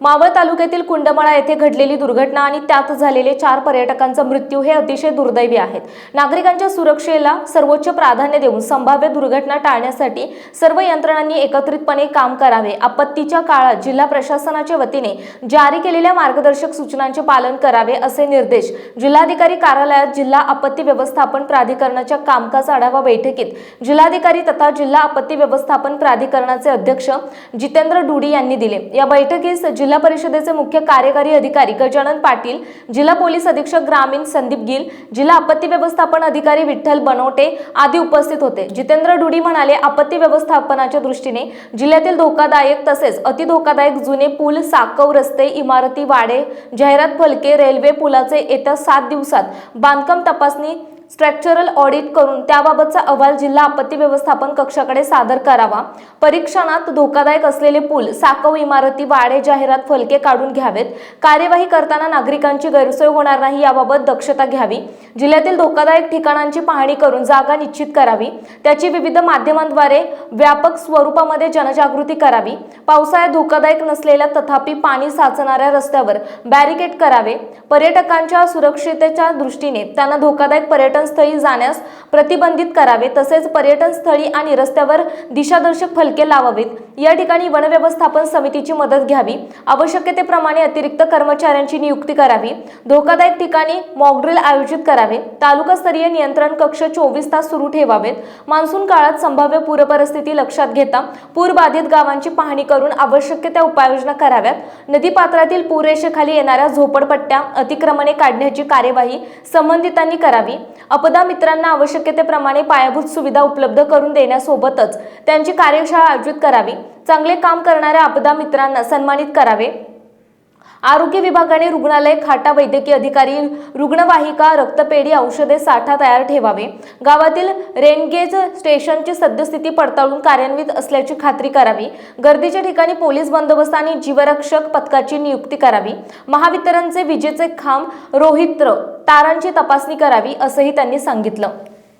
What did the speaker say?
मावळ तालुक्यातील कुंडमळा येथे घडलेली दुर्घटना आणि त्यात झालेले चार पर्यटकांचा मृत्यू हे अतिशय दुर्दैवी आहेत. नागरिकांच्या सुरक्षेला सर्वोच्च प्राधान्य देऊन संभाव्य दुर्घटना टाळण्यासाठी सर्व यंत्रणांनी एकत्रितपणे काम करावे. आपत्तीच्या काळात जिल्हा प्रशासनाच्या वतीने जारी केलेल्या मार्गदर्शक सूचनांचे पालन करावे असे निर्देश जिल्हाधिकारी कार्यालयात जिल्हा आपत्ती व्यवस्थापन प्राधिकरणाच्या कामकाज आढावा बैठकीत जिल्हाधिकारी तथा जिल्हा आपत्ती व्यवस्थापन प्राधिकरणाचे अध्यक्ष जितेंद्र डुडी यांनी दिले. या बैठकीस जिल्हा परिषदेचे मुख्य कार्यकारी अधिकारी गजानन पाटील जिल्हा पोलीस अधीक्षक ग्रामीण संदीप गिल जिल्हा आपत्ती व्यवस्थापन अधिकारी विठ्ठल बनवटे आदी उपस्थित होते. जितेंद्र डुडी म्हणाले आपत्ती व्यवस्थापनाच्या दृष्टीने जिल्ह्यातील धोकादायक तसेच अति धोकादायक जुने पूल साकव रस्ते इमारती वाडे जाहिरात फलके रेल्वे पुलाचे येत्या सात दिवसात बांधकाम तपासणी स्ट्रक्चरल ऑडिट करून त्याबाबतचा अहवाल जिल्हा आपत्ती व्यवस्थापन कक्षाकडे सादर करावा. परीक्षणात धोकादायक असलेले पूल साकव इमारती वाडे जाहिरात फलके काढून घ्यावेत. कार्यवाही करताना नागरिकांची गैरसोय होणार नाही याबाबत दक्षता घ्यावी. जिल्ह्यातील धोकादायक ठिकाणांची पाहणी करून जागा निश्चित करावी. त्याची विविध माध्यमांद्वारे व्यापक स्वरूपामध्ये जनजागृती करावी. पावसाळ्यात धोकादायक नसलेल्या तथापि पाणी साचणाऱ्या रस्त्यावर बॅरिकेड करावे. पर्यटकांच्या सुरक्षितेच्या दृष्टीने त्यांना धोकादायक पर्यटक स्थळी जाण्यास प्रतिबंधित करावे तसेच पर्यटन स्थळी आणि रस्त्यावर दिशादर्शक फलके लावावेत. या ठिकाणी वनव्यवस्थापन समितीची मदत घ्यावी. आवश्यकतेप्रमाणे अतिरिक्त कर्मचाऱ्यांची नियुक्ती करावी. धोकादायक ठिकाणी मॉकड्रिल आयोजित करावे. तालुकास्तरीय नियंत्रण कक्ष चोवीस तास सुरू ठेवावेत. मान्सून काळात संभाव्य पूरपरिस्थिती लक्षात घेता पूरबाधित गावांची पाहणी करून आवश्यक त्या उपाययोजना कराव्यात. नदीपात्रातील पूररेषेखाली येणाऱ्या झोपडपट्ट्या अतिक्रमणे काढण्याची कार्यवाही संबंधितांनी करावी. अपदा मित्रांना आवश्यकतेप्रमाणे पायाभूत सुविधा उपलब्ध करून देण्यासोबतच त्यांची कार्यशाळा आयोजित करावी. चांगले काम करणाऱ्या आपदा मित्रांना सन्मानित करावे. आरोग्य विभागाने रुग्णालय खाटा वैद्यकीय अधिकारी रुग्णवाहिका रक्तपेढी औषधे साठा तयार ठेवावे. गावातील रेनगेज स्टेशनची सद्यस्थिती पडताळून कार्यान्वित असल्याची खात्री करावी. गर्दीच्या ठिकाणी पोलीस बंदोबस्त आणि जीवरक्षक पथकाची नियुक्ती करावी. महावितरणचे विजेचे खांब रोहित्र तारांची तपासणी करावी असंही त्यांनी सांगितलं.